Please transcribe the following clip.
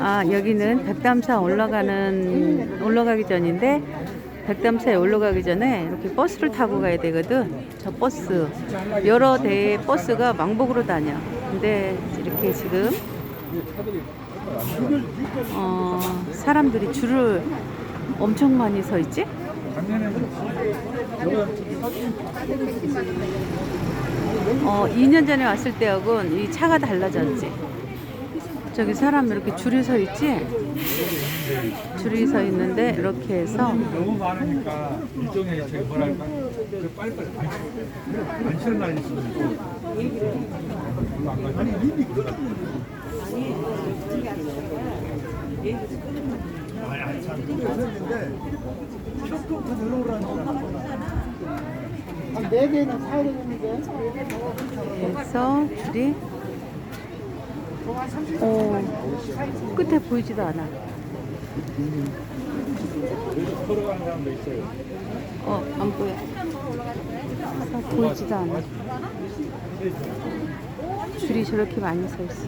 아 여기는 백담사 올라가는 올라가기 전인데 백담사에 올라가기 전에 이렇게 버스를 타고 가야 되거든. 저 버스 여러 대의 버스가 왕복으로 다녀. 근데 이렇게 지금 어, 사람들이 줄을 엄청 많이 서 있지? 어, 2년 전에 왔을 때하고는 이 차가 달라졌지. 저기 사람 이렇게 줄이 서 있지? 줄이 서 있는데 이렇게 해서 너무 많으니까 일종의 저기 뭐랄까 그 빨리빨리 안, 안 치는 날이 있어도 별로 안 가죠. 아니 입이 네 개는 사야 되는데. 해서 줄이 어, 끝에 보이지도 않아. 어, 안 보여. 아, 보이지도 않아. 줄이 저렇게 많이 서 있어.